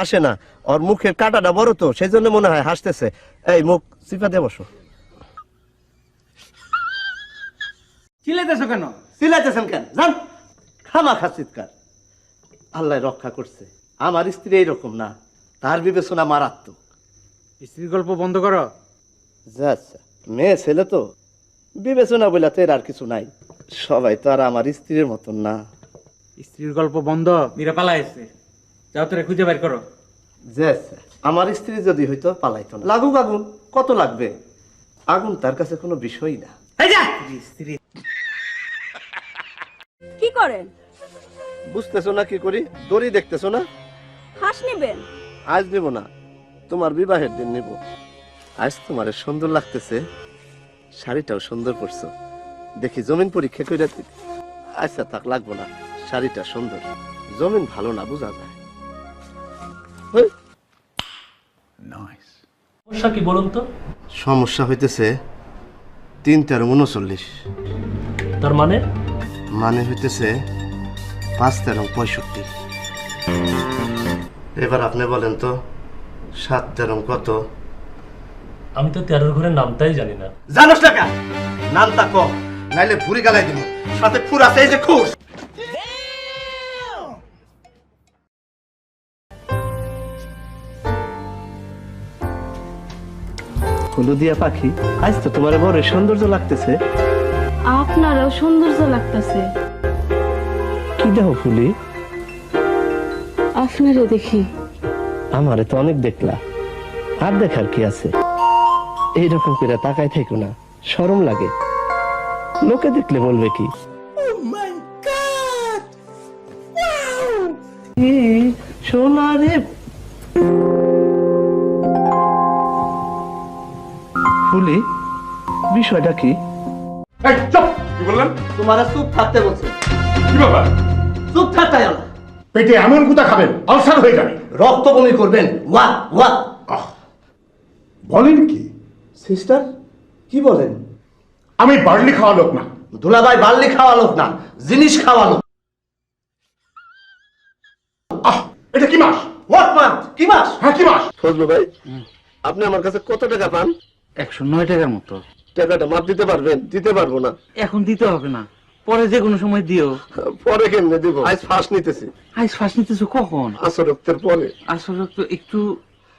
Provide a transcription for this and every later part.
হাসে না। ওর মুখের কাটাটা বড় তো সেই জন্য মনে হয় হাসতেছে। এই মুখ চিপা দিয়ে বসো। চিল্লাইতেছো কেন? চিল্লাইতেছেন কেন? জান খামা খাসিৎকার আল্লাহ রক্ষা করছে। আমার স্ত্রী এইরকম না। তার বিবেচনা মারাত্মক। স্ত্রীর গল্প বন্ধ করো। যা আচ্ছা। মেয়ে ছেলে তো? বিবেচনা এর আর কিছু নাই। সবাই তো আর আমার স্ত্রীর মতন না। স্ত্রীর গল্প বন্ধ। মীরা পালাইছে। যাও তোরে খুঁজে বের করো। আমার স্ত্রী যদি হইতো পালাইতো না। লাগুক আগুন কত লাগবে? আগুন তার কাছে কোনো বিষয়ই না। এই যা! স্ত্রী কি করেন? বুঝতেছো না কি করি? দড়ি দেখতেছো না? হাঁস নেবেন? আজ নেব না তোমার বিবাহের দিন নেব। আজ তোমার সুন্দর লাগতেছে শাড়িটাও সুন্দর পরছো। দেখি জমিন পরীক্ষা করে দিতে আচ্ছা থাক লাগবো না শাড়িটা সুন্দর। জমিন ভালো না বোঝা যায়। সমস্যা কি বলুন তো? সমস্যা হইতেছে তিন তেরো উনচল্লিশ। তার মানে? মানে হইতেছে পাঁচ তেরো পঁয়ষট্টি। এবার আপনি বলেন তো সাত তেরো কত? আমি তো তেরোর ঘরের নামটাই জানি না। জানোস টাকা নামটা কম নাইলে ভুরি গালাই দিব। সাথে ফুর আছে এই যে খুশ। হলুদিয়া পাখি আজ তো তোমার বড় সৌন্দর্য লাগতেছে। আপনারও সৌন্দর্য লাগতেছে। কি দেহ ফুলি? আপনারে দেখি। আমারে তো অনেক দেখলা। আর দেখার কি আছে? এইরকম করে তাকাই থেকো না শরম লাগে। লোকে দেখলে বলবে কি? এই, ফুলি বিষয়টা কি? এই চুপ! কি বললেন? তোমার চুপ থাকতে বলছে। কি ব্যাপার? চুপ থাকতে না। পেটে এমন গুতা খাবেন আলসার হয়ে যাবে। রক্ত বমি করবেন ওয়া ওয়া আহ, বলেন কি? সিস্টার কি বলেন? আমি বার্লি খাওয়া লোক না। দুলাভাই বাল্লি খাওয়া লোক না জিনিস খাওয়া লোক। আহ এটা কি মাস? হোয়াট মান্থ কি মাস? হ্যাঁ কি মাস? ফজলু ভাই আপনি আমার কাছে কত টাকা পান? একশো নয় টাকার মতো। টাকাটা মাপ দিতে পারবেন? দিতে পারব না। এখন দিতে হবে না। পরে যে কোনো সময় দিও। পরে কেমনে দিব? আজ ফার্স্ট নিতেছি। আজ ফাঁস নিতেছো কখন? আসর রক্তের পরে। আসল রক্ত একটু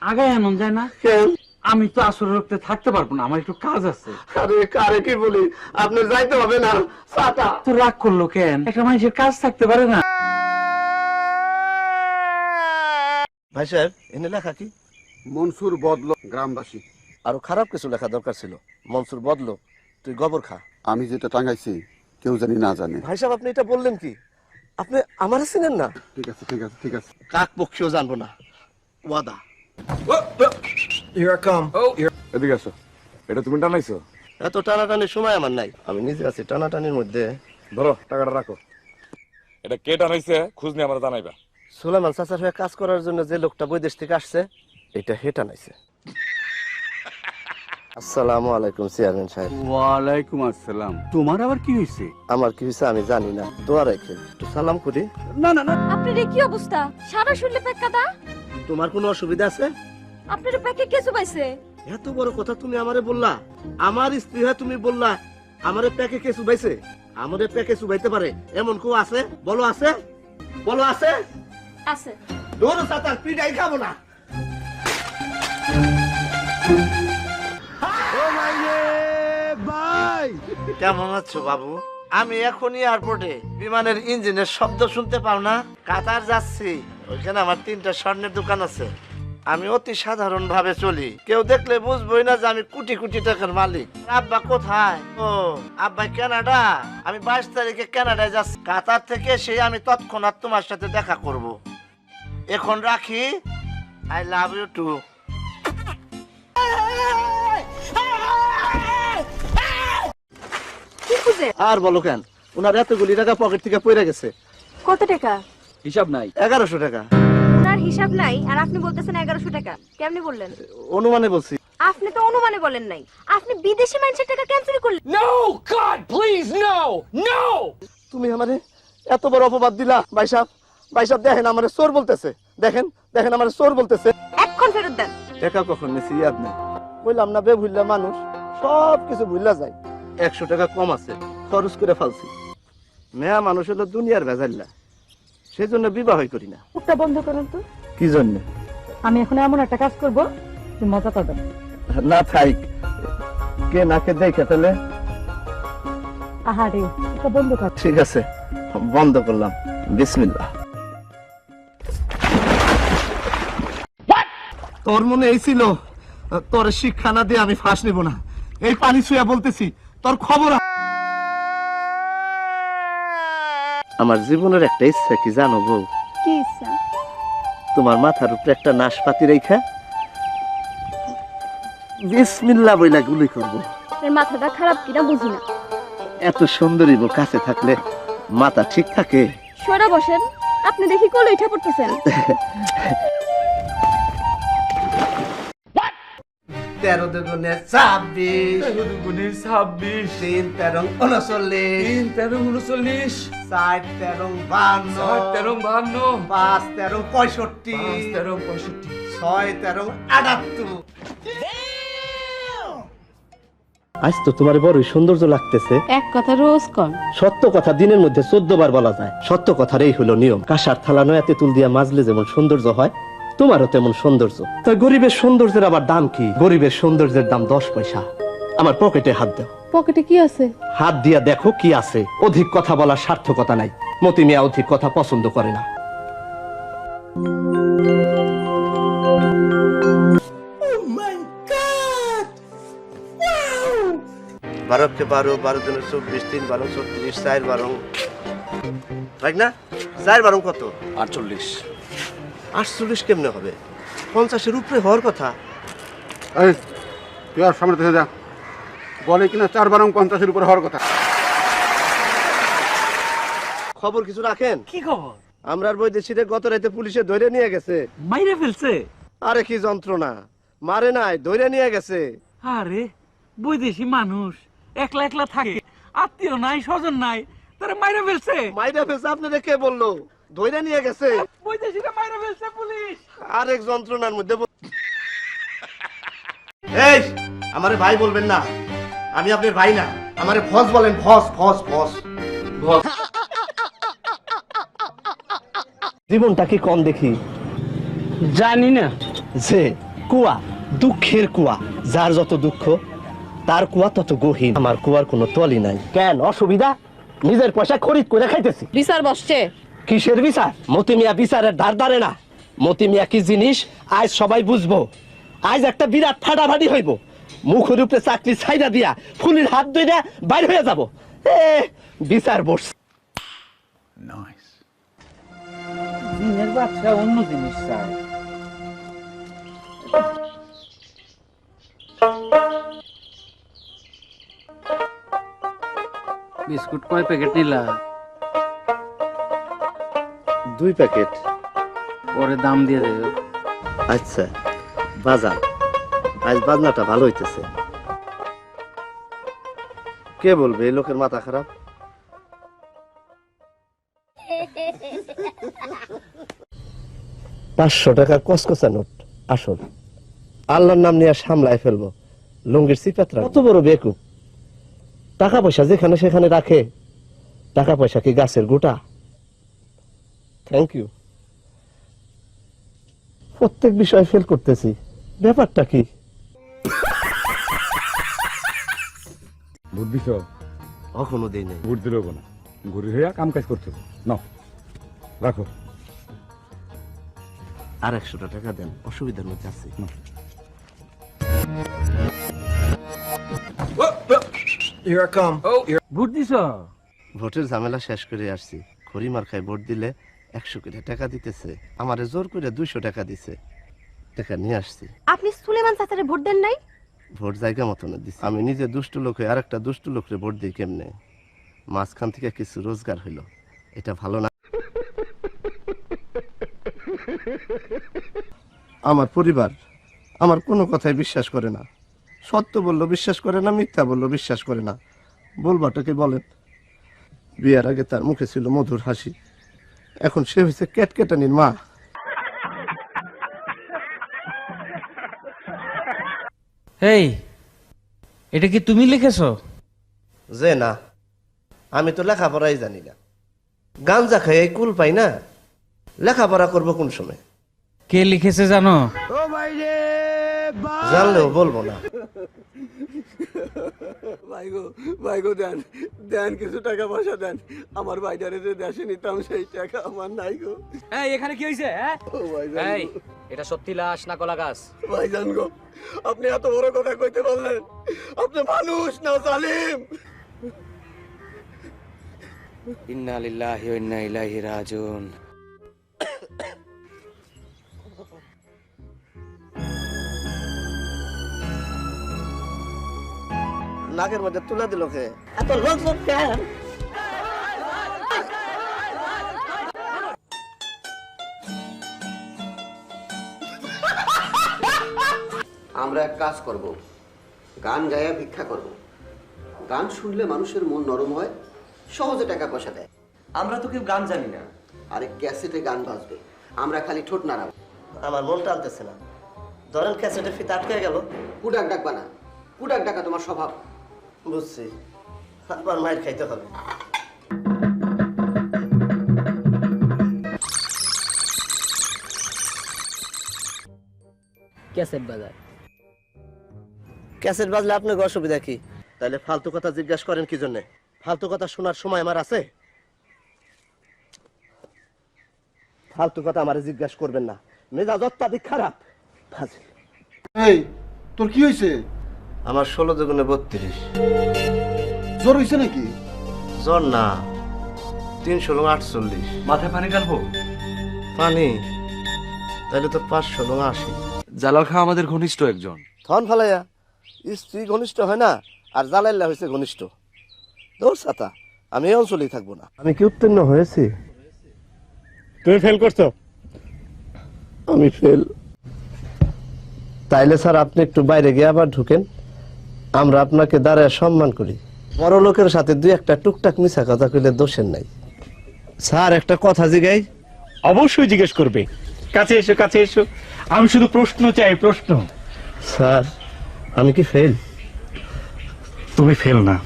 আগায় আনন্দ যায় না? কেন? আমি তো আসল রক্তে থাকতে পারব না আমার একটু কাজ আছে। আরে কারে কি বলি? আপনি যাইতে হবে না সাটা তো রাগ করল কেন? একটা মানুষের কাজ থাকতে পারে না। ভাই সাহেব এনে লেখা কি? মনসুর বদল গ্রামবাসী। আরও খারাপ কিছু লেখা দরকার ছিল। মনসুর বদলো তুই গোবর খা। আমি যেটা টাঙ্গাইছি কেউ জানি না জানে। ভাই সাহেব আপনি এটা বললেন কি? আপনি আমার চিনেন না? ঠিক আছে ঠিক আছে ঠিক আছে। কাক পক্ষীও জানব না। ওয়াদা। এদিকে আসো। এটা তুমি টানাইছো? এত টানাটানির সময় আমার নাই। আমি নিজে আছি টানাটানির মধ্যে। ধরো টাকাটা রাখো। এটা কে টানাইছে? খোঁজ নিয়ে আমরা জানাইবা। সুলেমান চাচার হয়ে কাজ করার জন্য যে লোকটা বৈদেশ থেকে আসছে এটা হেটা নাইছে আসসালামু আলাইকুম চেয়ারম্যান সাহেব। ওয়ালাইকুম আসসালাম। তোমার আবার কি হয়েছে আমার কি হয়েছে আমি জানি না। দোয়া রেখে একটু সালাম করি। না না না। আপনার এ কি অবস্থা? সারা শুনলে প্যাক কাদা? তোমার কোনো অসুবিধা আছে? আপনার প্যাকে কেসু পাইছে এত বড় কথা তুমি আমারে বললা। আমার স্ত্রী হয়ে তুমি বললা আমারে প্যাকে কে চুবাইছে? আমারে প্যাকে চুবাইতে পারে। এমন কেউ আছে? বলো আছে? বলো আছে? আছে। দৌড় সাতার পিটাই খাব না। কেমন আছো, বাবু? আমি এখনই এয়ারপোর্টে বিমানের ইঞ্জিনের শব্দ শুনতে পাও না? কাতার যাচ্ছি। ওইখানে আমার তিনটা স্বর্ণের দোকান আছে। আমি অতি সাধারণ ভাবে চলি। কেউ দেখলে বুঝবোই না যে আমি কোটি কোটি টাকার মালিক। আব্বা কোথায়? ও, আব্বা কানাডা। আমি বাইশ তারিখে কানাডায় যাচ্ছি। কাতার থেকে সেই আমি তৎক্ষণাৎ তোমার সাথে দেখা করব। এখন রাখি। আই লাভ ইউ টু কি খুঁজে? আর বলো কেন? ওনার এতগুলি টাকা পকেট থেকে পড়ে গেছে। কত টাকা? হিসাব নাই। এগারোশো টাকা। ওনার হিসাব নাই আর আপনি বলতেছেন এগারোশো টাকা। কেমনি বললেন? অনুমানে বলছি। আপনি তো অনুমানে বলেন নাই। আপনি বিদেশি মানুষের টাকা ক্যান্সেল করলেন। তুমি আমারে এত বড় অপবাদ দিলা ভাই সাহেব। ভাই সাহেব দেখেন আমারে চোর বলতেছে। দেখেন দেখেন আমার চোর বলতেছে। এক্ষণ ফেরত দেন। টাকা কখন নিছি ইয়াদ নেই। বললাম না বে ভুললা মানুষ সব কিছু ভুললা যায়। একশো টাকা কম আছে খরচ করে ফালছি। মেয়া মানুষ হলো দুনিয়ার ভেজাল্লা। সেই জন্য বিবাহ করি না। মুখটা বন্ধ করুন তো। কি জন্য? আমি এখন এমন একটা কাজ করব যে মজা পাবেন না থাইক। কে নাকে দেখে তাহলে? আহারে এটা বন্ধ কর। ঠিক আছে বন্ধ করলাম। বিসমিল্লাহ। তোর মনে এই ছিল? তোর শিক্ষা না দিয়ে আমি ফাঁস নিব না। এই পানি ছুঁয়া বলতেছি। তোর খবর আমার জীবনের একটা ইচ্ছা কি জানো বউ? কি ইচ্ছা? তোমার মাথার উপরে একটা নাশপাতি রেখা বিসমিল্লাহ বইলা গুলি করব। এর মাথাটা খারাপ কিনা বুঝি না। এত সুন্দরী বউ কাছে থাকলে মাথা ঠিক থাকে। সরা বসেন আপনি দেখি কোলে উঠে পড়তেছেন তেরো দুগুণে ছাব্বিশ। দুগুণে ছাব্বিশ। তিন তেরো উনচল্লিশ। তিন তেরো উনচল্লিশ। চার তেরো বান্ন। তেরো বাহান্ন পাঁচ তেরো পঁয়ষট্টি। তেরো পঁয়ষট্টি। ছয় তেরো আটাত্তর। আজ তো তোমার বড়ই সৌন্দর্য লাগতেছে। এক কথা রোজ কর। সত্য কথা দিনের মধ্যে চোদ্দ বার বলা যায়। সত্য কথার এই হলো নিয়ম। কাঁসার থালা নয় তুল দিয়া মাজলে যেমন সৌন্দর্য হয় তোমারও তেমন সৌন্দর্য। তাই গরিবের সৌন্দর্যের আবার দাম কি? গরিবের সৌন্দর্যের দাম দশ পয়সা। আমার পকেটে হাত দাও। পকেটে কি আছে? হাত দিয়া দেখো কি আছে। অধিক কথা বলার সার্থকতা নাই। মতি মিয়া অধিক কথা পছন্দ করে না। বারোকে বারো বারো দিনের চব্বিশ তিন বারো ছত্রিশ চার বারো। ঠিক না? চার বারো কত? আটচল্লিশ। আটচল্লিশ কেমনে হবে? পঞ্চাশের উপরে হওয়ার কথা। এই তুই আর সামনে থেকে যা। বলে কিনা চার বারং পঞ্চাশের উপরে হওয়ার কথা। খবর কিছু রাখেন? কি খবর? আমরার বৈদেশিরে গত রাতে পুলিশে ধরে নিয়ে গেছে। মাইরে ফেলছে? আরে কি যন্ত্রণা। মারে নাই ধরে নিয়ে গেছে। আরে বৈদেশি মানুষ একলা একলা থাকে আত্মীয় নাই স্বজন নাই তারা মাইরে ফেলছে। মাইরা ফেলছে আপনাদের কে বলল? ধরে নিয়ে গেছে। বৈদেশিরা মাইরে ফেলছে পুলিশ। আরেক যন্ত্রণার মধ্যে এই আমারে ভাই বলবেন না। আমি আপনার ভাই না আমারে ফস বলেন ফস ফস ফস। জীবনটা কি কম দেখি? জানি না। যে কুয়া দুঃখের কুয়া যার যত দুঃখ তার কুয়া তত গহীন। আমার কুয়ার কোনো তলি নাই। কেন? অসুবিধা? নিজের পয়সা খরিদ করে খাইতেছি। বিচার বসছে। কিসের বিচার? মতি মিয়া বিচারের ধার ধারে না। মতি মিয়া কি জিনিস? আজ সবাই বুঝব। আজ একটা বিরাট ফাটাফাটি হইব। মুখের উপরে চাকরি ছাইরা দিয়া ফুলির হাত ধইরা বাইর হয়ে যাব। এ বিচার বসছে। দিনের বাচ্চা অন্য জিনিস চায়। বিস্কুট কয় প্যাকেট নিলা? দুই প্যাকেট। পরে দাম দিয়ে দেবে। আচ্ছা বাজার। আজ বাজনাটা ভালো হইতেছে। কে বলবে? এই লোকের মাথা খারাপ। পাঁচশো টাকা কসকসা নোট। আসল। আল্লাহর নাম নিয়ে সামলায় ফেলব। লুঙ্গির সিপাত্রা কত বড় বেকুব। টাকা পয়সা যেখানে সেখানে রাখে। টাকা পয়সা কি গাছের গোটা? থ্যাংক ইউ প্রত্যেক বিষয় ফেল করতেছি। ব্যাপারটা কি? ভোট দিছ কখনো দিই নাই। ভোট দিলেও না। ঘুরে হইয়া কাম কাজ করতে রাখো। আর একশোটা টাকা দেন অসুবিধার মধ্যে আছি। ভোট দিছ ভোটের ঝামেলা শেষ করে আসছি। খড়ি মার্কায় ভোট দিলে একশো করে টাকা দিতেছে। আমারে জোর করে দুইশো টাকা দিছে। টাকা নিয়ে আসছি। আপনি সুলেমান চাচারে ভোট দেন নাই? ভোট জায়গা মতন দিছি। আমি নিজে দুষ্টু লোক হয়ে আরেকটা দুষ্টু লোকরে ভোট দিই কেমনে? মাঝখান থেকে কিছু রোজগার হইল। এটা ভালো না। আমার পরিবার আমার কোনো কথাই বিশ্বাস করে না। সত্য বলল বিশ্বাস করে না মিথ্যা বলল বিশ্বাস করে না। বলবাটাকে বলেন। বিয়ের আগে তার মুখে ছিল মধুর হাসি। এখন সে হয়েছে ক্যাটকেটানির মা। এই এটা কি তুমি লিখেছ? যে না আমি তো লেখাপড়াই জানি না। গাঞ্জা খাই এই কুল পাই না। লেখাপড়া করব কোন সময়? কে লিখেছে জানো? জানলেও বলব না। ভাই গো ভাই গো দেন দেন কিছু টাকা পয়সা দেন। আমার ভাইটারে যে দেশে নিতাম সেই টাকা আমার নাই গো। এই এখানে কি হয়েছে হ্যাঁ? ও ভাইজান এই এটা সত্যি লাশ না কলা গাছ? ভাইজান গো আপনি এত বড় কথা কইতে পারলেন। আপনি মানুষ না জালিম। ইন্না লিল্লাহি ওয়া ইন্না ইলাইহি রাজিউন। নাকের মধ্যে তুলে দিল কে এত লোকজন কেন? আমরা এক কাজ করব। গান গায়া ভিক্ষা করব। গান শুনলে মানুষের মন নরম হয় সহজে টাকা পয়সা দেয়। আমরা তো কেউ গান জানি না। আরে ক্যাসেটে গান বাজবে। আমরা খালি ঠোঁট নাড়াবো। আমার মন টানতেছে না। ধরেন ক্যাসেটে ফিতে আটকে গেল। কুডাক ডাকবা না। কুডাক ডাকা তোমার স্বভাব। বুঝছি। আবার মাইর খাইতে হবে। ক্যাসেট বাজার। ক্যাসেট বাজলে আপনার অসুবিধা কি? তাহলে ফালতু কথা জিজ্ঞাসা করেন কি জন্য? ফালতু কথা শোনার সময় আমার আছে? ফালতু কথা আমার জিজ্ঞাসা করবেন না। মেজাজ অত্যাধিক খারাপ। ফাজিল। এই তোর কি হয়েছে আমার ষোলো দুগুণে বত্রিশ। জ্বর হয়েছে নাকি? জ্বর না তিন ষোলো আটচল্লিশ। মাথায় পানি ঢালবো? পানি? তাহলে তো পাঁচ ষোলো আশি। জালাল খা আমাদের ঘনিষ্ঠ একজন। থন ফালাইয়া স্ত্রী ঘনিষ্ঠ হয় না আর জালাইল্লা হয়েছে ঘনিষ্ঠ। দৌড় সাতা আমি এই অঞ্চলেই থাকব না। আমি কি উত্তীর্ণ হয়েছি? তুমি ফেল করছ? আমি ফেল তাইলে স্যার আপনি একটু বাইরে গিয়ে আবার ঢুকেন। আমরা আপনাকে দাঁড়ায় সম্মান করি। বড় লোকের সাথে দুই একটা টুকটাক মিশা কথা কইলে দোষের নাই। স্যার একটা কথা জিগাই। অবশ্যই জিজ্ঞেস করবে। কাছে এসো কাছে এসো। আমি শুধু প্রশ্ন চাই প্রশ্ন। স্যার আমি কি ফেল তুমি ফেল না।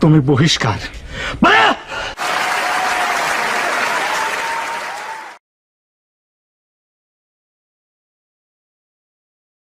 তুমি বহিষ্কার।